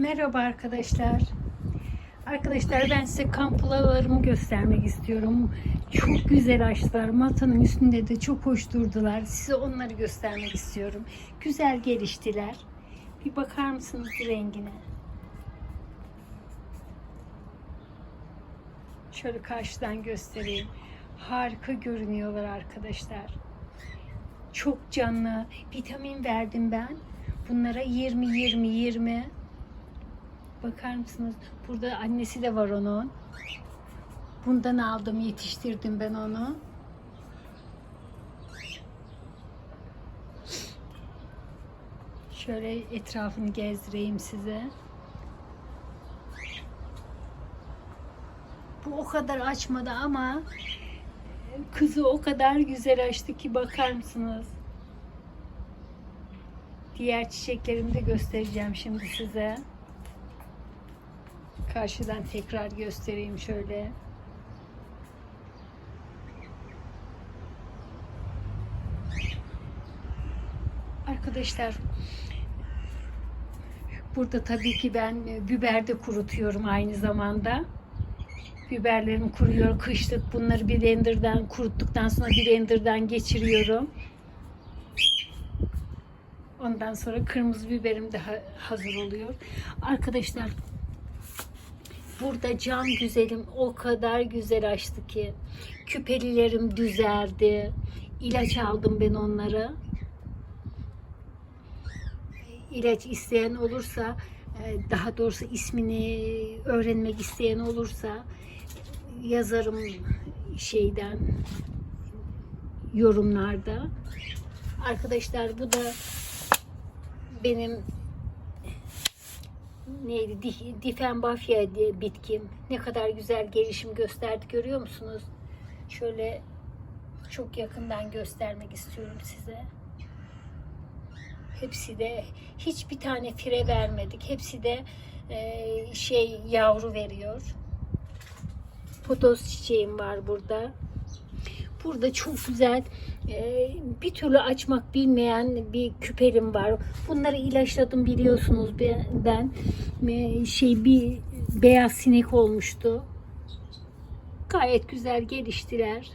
Merhaba arkadaşlar. Arkadaşlar ben size kampulalarımı göstermek istiyorum. Çok güzel açtılar. Masanın üstünde de çok hoş durdular. Size onları göstermek istiyorum. Güzel geliştiler. Bir bakar mısınız rengine? Şöyle karşıdan göstereyim. Harika görünüyorlar arkadaşlar. Çok canlı. Vitamin verdim ben. Bunlara 20 20 20 Bakar mısınız? Burada annesi de var onun. Bundan aldım, yetiştirdim ben onu. Şöyle etrafını gezdireyim size. Bu o kadar açmadı ama kızı o kadar güzel açtı ki bakar mısınız? Diğer çiçeklerimi de göstereceğim şimdi size. Karşıdan tekrar göstereyim şöyle. Arkadaşlar burada tabii ki ben biber de kurutuyorum aynı zamanda. Biberlerim kuruyor kışlık. Bunları bir blenderdan kuruttuktan sonra bir blenderdan geçiriyorum. Ondan sonra kırmızı biberim de ha- hazır oluyor. Arkadaşlar Burada can güzelim o kadar güzel açtı ki. Küpelilerim düzeldi. İlaç aldım ben onlara. İlaç isteyen olursa, e, daha doğrusu ismini öğrenmek isteyen olursa yazarım şeyden yorumlarda. Arkadaşlar bu da benim neydi? Di- Difenbafya diye bitkim. Ne kadar güzel gelişim gösterdi görüyor musunuz? Şöyle çok yakından göstermek istiyorum size. Hepsi de hiçbir tane fire vermedik. Hepsi de e, şey yavru veriyor. Potos çiçeğim var burada. Burada çok güzel e, bir türlü açmak bilmeyen bir küperim var. Bunları ilaçladım biliyorsunuz be- ben. E, şey bir beyaz sinek olmuştu. Gayet güzel geliştiler.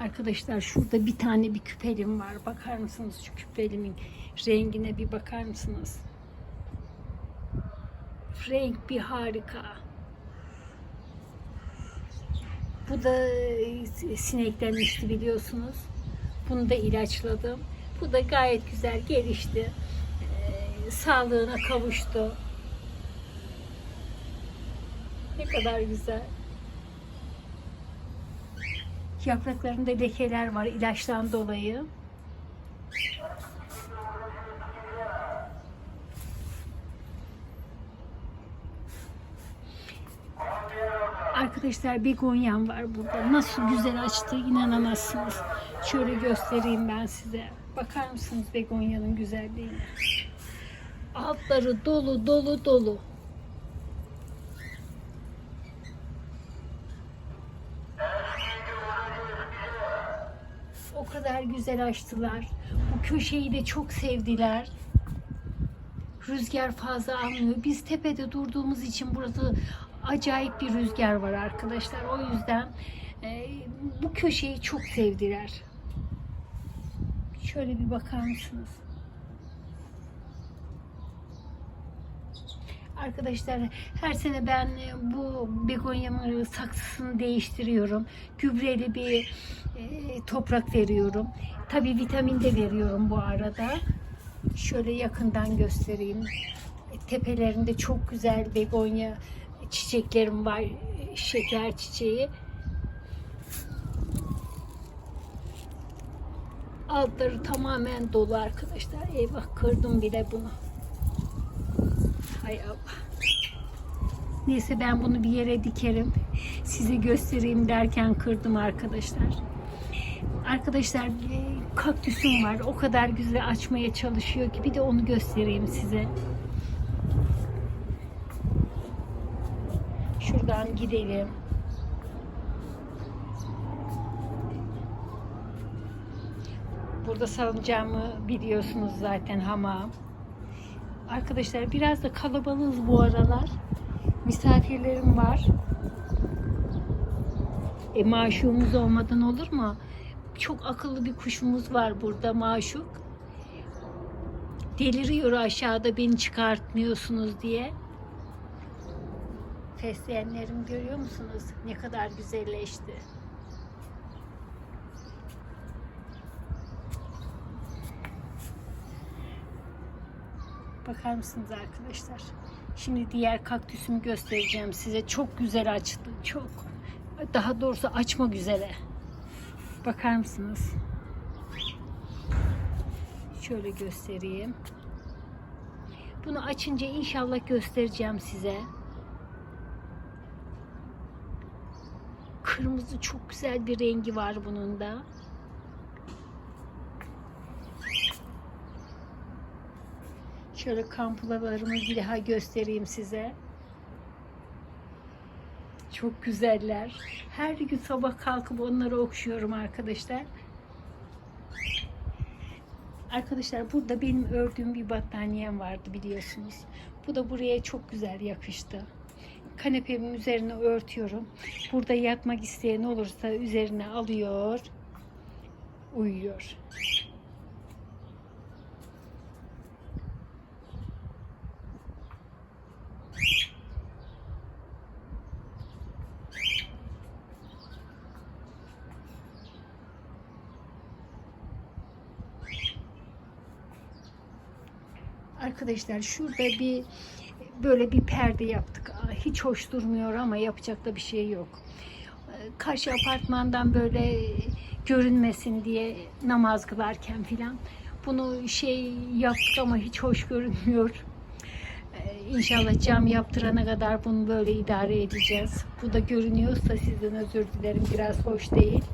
Arkadaşlar şurada bir tane bir küpelim var. Bakar mısınız şu küpelimin rengine bir bakar mısınız? Renk bir harika. Bu da sineklenmişti biliyorsunuz. Bunu da ilaçladım. Bu da gayet güzel gelişti. Ee, sağlığına kavuştu. Ne kadar güzel. Yapraklarında lekeler var ilaçtan dolayı. Arkadaşlar begonyam var burada. Nasıl güzel açtı inanamazsınız. Şöyle göstereyim ben size. Bakar mısınız begonyanın güzelliğine? Altları dolu dolu dolu. O kadar güzel açtılar. Bu köşeyi de çok sevdiler. Rüzgar fazla almıyor. Biz tepede durduğumuz için burası acayip bir rüzgar var arkadaşlar. O yüzden e, bu köşeyi çok sevdiler. Şöyle bir bakar mısınız? Arkadaşlar her sene ben e, bu begonyamın saksısını değiştiriyorum. Gübreli bir e, toprak veriyorum. Tabi vitamin de veriyorum bu arada. Şöyle yakından göstereyim. Tepelerinde çok güzel begonya çiçeklerim var. Şeker çiçeği. Altları tamamen dolu arkadaşlar. Eyvah kırdım bile bunu. Hay Allah. Neyse ben bunu bir yere dikerim. Size göstereyim derken kırdım arkadaşlar. Arkadaşlar kaktüsüm var. O kadar güzel açmaya çalışıyor ki bir de onu göstereyim size. Şuradan gidelim. Burada salınacağımı biliyorsunuz zaten hamam. Arkadaşlar biraz da kalabalığız bu aralar. Misafirlerim var. E maşuğumuz olmadan olur mu? Çok akıllı bir kuşumuz var burada maşuk. Deliriyor aşağıda beni çıkartmıyorsunuz diye. Fesleğenlerim görüyor musunuz? Ne kadar güzelleşti. Bakar mısınız arkadaşlar? Şimdi diğer kaktüsümü göstereceğim size. Çok güzel açtı. Çok. Daha doğrusu açmak üzere. Bakar mısınız? Şöyle göstereyim. Bunu açınca inşallah göstereceğim size. Kırmızı çok güzel bir rengi var bunun da. Şöyle kampulalarımı bir daha göstereyim size. Çok güzeller. Her gün sabah kalkıp onları okşuyorum arkadaşlar. Arkadaşlar burada benim ördüğüm bir battaniyem vardı biliyorsunuz. Bu da buraya çok güzel yakıştı. Kanepemin üzerine örtüyorum. Burada yatmak isteyen olursa üzerine alıyor, uyuyor. Arkadaşlar şurada bir böyle bir perde yaptık. Hiç hoş durmuyor ama yapacak da bir şey yok. Ee, Karşı apartmandan böyle görünmesin diye namaz kılarken filan bunu şey yaptık ama hiç hoş görünmüyor. Ee, İnşallah cam yaptırana kadar bunu böyle idare edeceğiz. Bu da görünüyorsa sizden özür dilerim. Biraz hoş değil.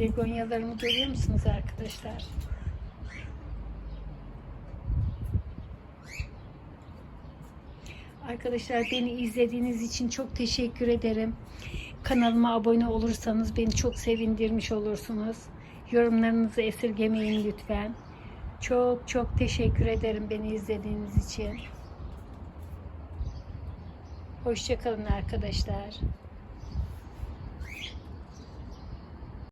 Begonyalarımı görüyor musunuz arkadaşlar? Arkadaşlar beni izlediğiniz için çok teşekkür ederim. Kanalıma abone olursanız beni çok sevindirmiş olursunuz. Yorumlarınızı esirgemeyin lütfen. Çok çok teşekkür ederim beni izlediğiniz için. Hoşçakalın arkadaşlar.